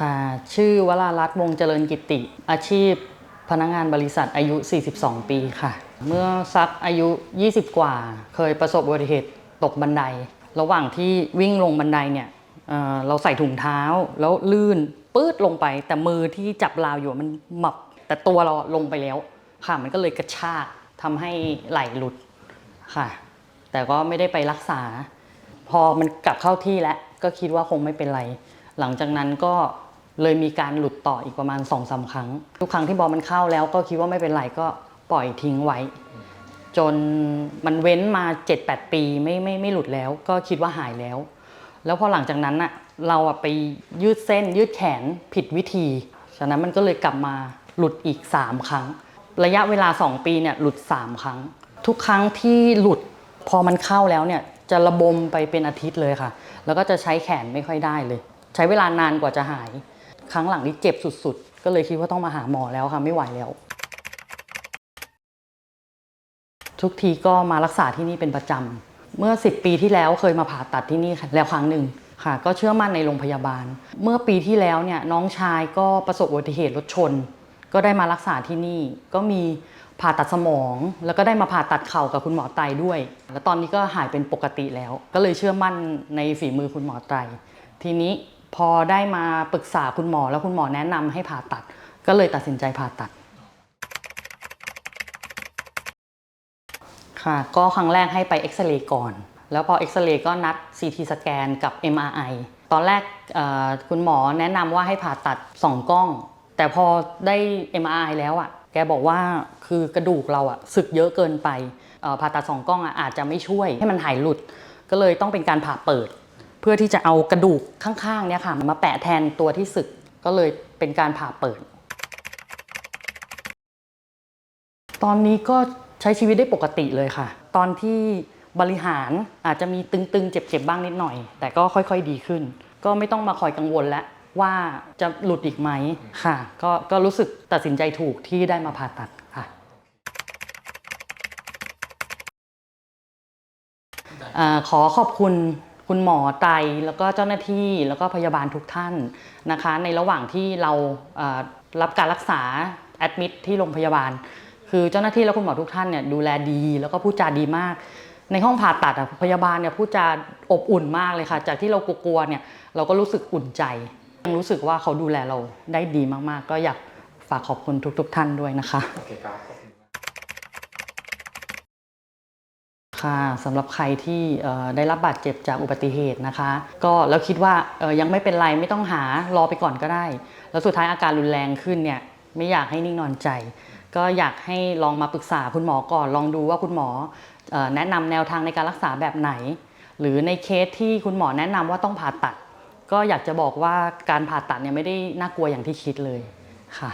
ค่ะ ชื่อวรารัตน์วงเจริญกิติ อาชีพพนักงานบริษัทอายุ 42 ปีค่ะ เมื่อสักอายุ 20 กว่า เคยประสบอุบัติเหตุตกบันได ระหว่างที่วิ่งลงบันไดเนี่ยเเราใส่ถุงเท้าแล้วลื่นปื๊ดลงไป แต่มือที่จับราวอยู่มันหมับ แต่ตัวเราลงไปแล้วค่ะ มันก็เลยกระชากทำให้ไหล่หลุดค่ะ แต่ก็ไม่ได้ไปรักษา พอมันกลับเข้าที่แล้วก็คิดว่าคงไม่เป็นไร หลังจากนั้นก็ เลยมีการหลุดต่ออีกประมาณ2อสาครั้ง ทุกครั้งที่บอลมันเข้าแล้วก็คิดว่าไม่เป็นไรก็ปล่อยทิ้งไว้ จนมันเว้นมา 7-8 ปีไม่ไม่ไม่หลุดแล้ว ก็คิดว่าหายแล้ว แล้วพอหลังจากนั้นอะเราอะไปยืดเส้นยืดแขนผิดวิธี ฉะนั้นมันก็เลยกลับมาหลุดอีก 3 ครั้ง ระยะเวลา 2 ปีเนี่ยหลุด 3 ครั้ง ทุกครั้งที่หลุดพอมันเข้าแล้วเนี่ยจะระบมไปเป็นอาทิตย์เลยค่ะ แล้วก็จะใช้แขนไม่ค่อยได้เลย ใช้เวลานานกว่าจะหาย ครั้งหลังนี้เจ็บสุดๆ ก็เลยคิดว่าต้องมาหาหมอแล้วค่ะไม่ไหวแล้ว ทุกทีก็มารักษาที่นี่เป็นประจำเมื่อ 10 ปีที่แล้วเคยมาผ่าตัดที่นี่แล้วครั้งหนึ่งค่ะ ก็เชื่อมั่นในโรงพยาบาล เมื่อปีที่แล้วเนี่ยน้องชายก็ประสบอุบัติเหตุรถชน ก็ได้มารักษาที่นี่ ก็มีผ่าตัดสมอง แล้วก็ได้มาผ่าตัดเข่ากับคุณหมอไตด้วย แล้วตอนนี้ก็หายเป็นปกติแล้ว ก็เลยเชื่อมั่นในฝีมือคุณหมอไตรทีนี้ พอได้มาปรึกษาคุณหมอแล้วคุณหมอแนะนำให้ผ่าตัด ก็เลยตัดสินใจผ่าตัด ค่ะ ก็ครั้งแรกให้ไปเอ็กซเรย์ก่อน แล้วพอเอ็กซเรย์ก็นัด CT สแกนกับ MRI ตอนแรกเอ่อคุณหมอแนะนำว่าให้ผ่าตัด2กล้อง แต่พอได้ MRI แล้วอะ่ะแกบอกว่าคือกระดูกเราอะ่ะสึกเยอะเกินไปผ่าตัด2กล้องอะอาจจะไม่ช่วยให้มันหายหลุด ก็เลยต้องเป็นการผ่าเปิด เพื่อที่จะเอากระดูกข้างๆเนี่ยค่ะมาแปะแทนตัวที่สึกก็เลยเป็นการผ่าเปิด ตอนนี้ก็ใช้ชีวิตได้ปกติเลยค่ะ ตอนที่บริหารอาจจะมีตึงๆ เจ็บๆ บ้างนิดหน่อย แต่ก็ค่อยๆดีขึ้น ก็ไม่ต้องมาคอยกังวลแล้วว่าจะหลุดอีกไหมค่ะ ก็ก็รู้สึกตัดสินใจถูกที่ได้มาผ่าตัดค่ะขอขอบคุณ คุณหมอไตแล้วก็เจ้าหน้าที่แล้วก็พยาบาลทุกท่านนะคะ ในระหว่างที่เรารับการรักษาแอดมิดที่โรงพยาบาล คือเจ้าหน้าที่และคุณหมอทุกท่านเนี่ยดูแลดีแล้วก็พูดจาดีมาก ในห้องผ่าตัดอะพยาบาลเนี่ยพูดจาอบอุ่นมากเลยค่ะ จากที่เรากลัวเนี่ยเราก็รู้สึกอุ่นใจรู้สึกว่าเขาดูแลเราได้ดีมากๆ ก็อยากฝากขอบคุณทุก ๆ ท่านด้วยนะคะ โอเคครับขอบ ค่ะสำหรับใครที่ได้รับบาดเจ็บจากอุบัติเหตุนะคะ ก็แล้วคิดว่ายังไม่เป็นไรไม่ต้องหารอไปก่อนก็ได้ แล้วสุดท้ายอาการรุนแรงขึ้นเนี่ยไม่อยากให้นิ่งนอนใจ ก็อยากให้ลองมาปรึกษาคุณหมอก่อนลองดูว่าคุณหมอเอ่อแนะนำแนวทางในการรักษาแบบไหน หรือในเคสที่คุณหมอแนะนำว่าต้องผ่าตัด ก็อยากจะบอกว่าการผ่าตัดเนี่ยไม่ได้น่ากลัวอย่างที่คิดเลยค่ะ